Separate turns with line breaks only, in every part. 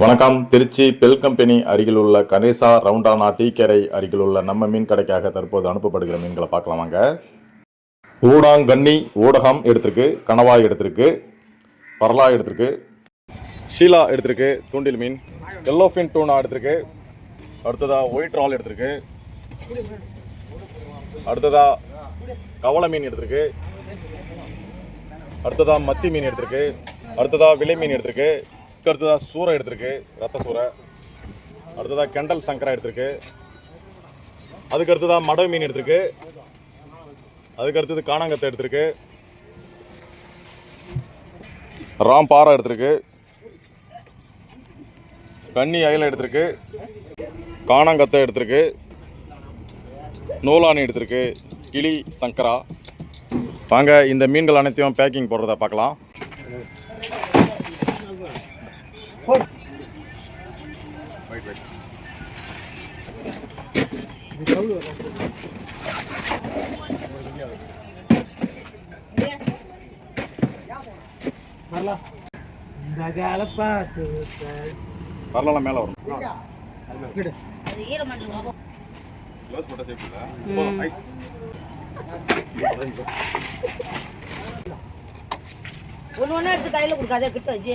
வணக்கம். Trichy bell company அருகில் உள்ள கணேசா ரவுண்டானா டீக்கரை அருகில் உள்ள நம்ம மீன் கடைக்காக தற்போது அனுப்பப்படுகிற மீன்களை பார்க்கலாமாங்க ஊடாங்கண்ணி ஊடகம் எடுத்திருக்கு கணவாய் எடுத்திருக்கு பரலா எடுத்திருக்கு ஷீலா எடுத்திருக்கு தூண்டில் மீன் எல்லோஃபின் டூனா எடுத்திருக்கு அடுத்ததா ஒயிட் ரால் எடுத்திருக்கு அடுத்ததா கவள மீன் எடுத்திருக்கு அடுத்ததா மத்தி மீன் எடுத்திருக்கு அடுத்ததா விலை மீன் எடுத்திருக்கு அடுத்ததாக அடுத்ததா எடுத்திருக்கு ரத்த சூரை அடுத்ததாக கெண்டல் சங்கரா எடுத்திருக்கு. அதுக்கு அடுத்ததாக மடவை மீன் எடுத்திருக்கு. அதுக்கு அடுத்தது காணாங்கத்தை எடுத்திருக்கு. ராம் பாறை எடுத்திருக்கு. கன்னி அயலை எடுத்திருக்கு. காணாங்கத்தை எடுத்திருக்கு. நூலானி எடுத்திருக்கு. கிளி சங்கரா. வாங்க இந்த மீன்கள் அனைத்தையும் பேக்கிங் போடுறத பார்க்கலாம். வரலாம் மேல வரும்.
அது ஈரமண்டலம் எடுத்து கையில கொடுக்காத கிட்ட வச்சு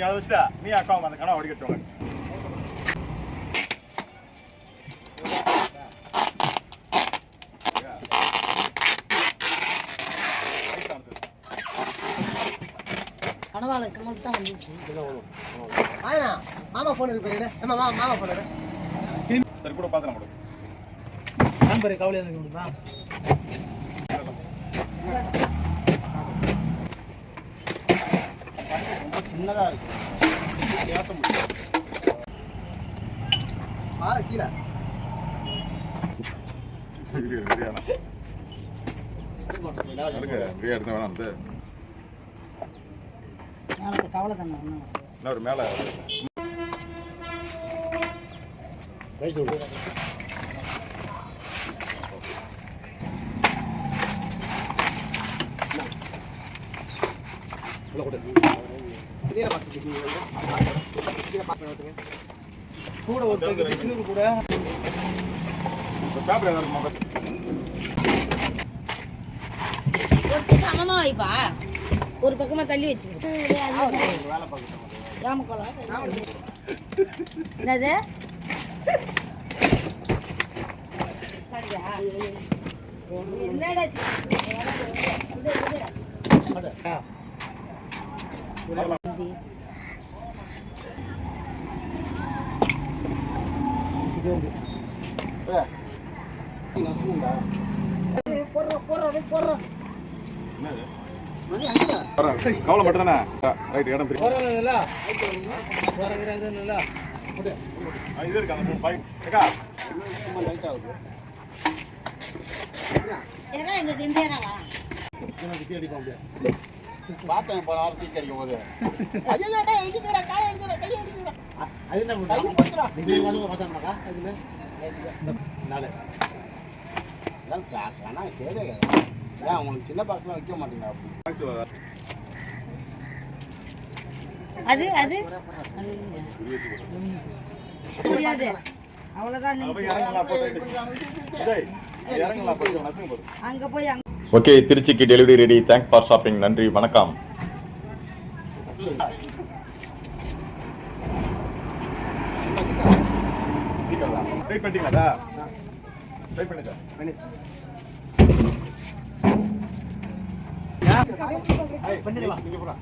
நீ அதை வச்சுடா நீ அக்கா அந்த கனவை வடிக்கட்டுவாங்க
கனவால சும்மா தான் வந்துச்சு
ஆனா மாமா போன் இருக்கு நம்ம மாமா மாமா போன் எடு
சரி கூட. பார்த்து நம்ம
நம்பர் கவலை எனக்கு கொடுப்பா
சின்னதா இருக்கு. ஏத்த முடியும்
ஆ கீழே.
கவலை
மேலே.
பார்த்து கூட ஒருத்தர் விஷ்ணு கூட.
சமமா வைப்பா ஒரு பக்கமா தள்ளி வச்சுக்கிறேன் என்னது? சரியா? என்னடா போடுறோம்
கவலை மட்டும் தானே ரைட் இடம் இது இருக்கு அந்த மூணு பாய் அக்கா.
ஏன்னா எங்க இந்தியானாவா?
பார்த்தேன் போன வாரம் தீக்கு அடிக்கும் போது.
அது என்ன பண்ணுறா நீங்க வந்து பார்த்தாங்கக்கா அதுல?
உங்களுக்கு சின்ன பாக்ஸ்லாம் வைக்க மாட்டீங்களா?
அது அது? புரியாது.
போடு
அங்க போய் அங்க
ஓகே திருச்சிக்கு delivery ready thank for shopping நன்றி வணக்கம்.
பண்ணிடலாம் பண்ணிடலாம்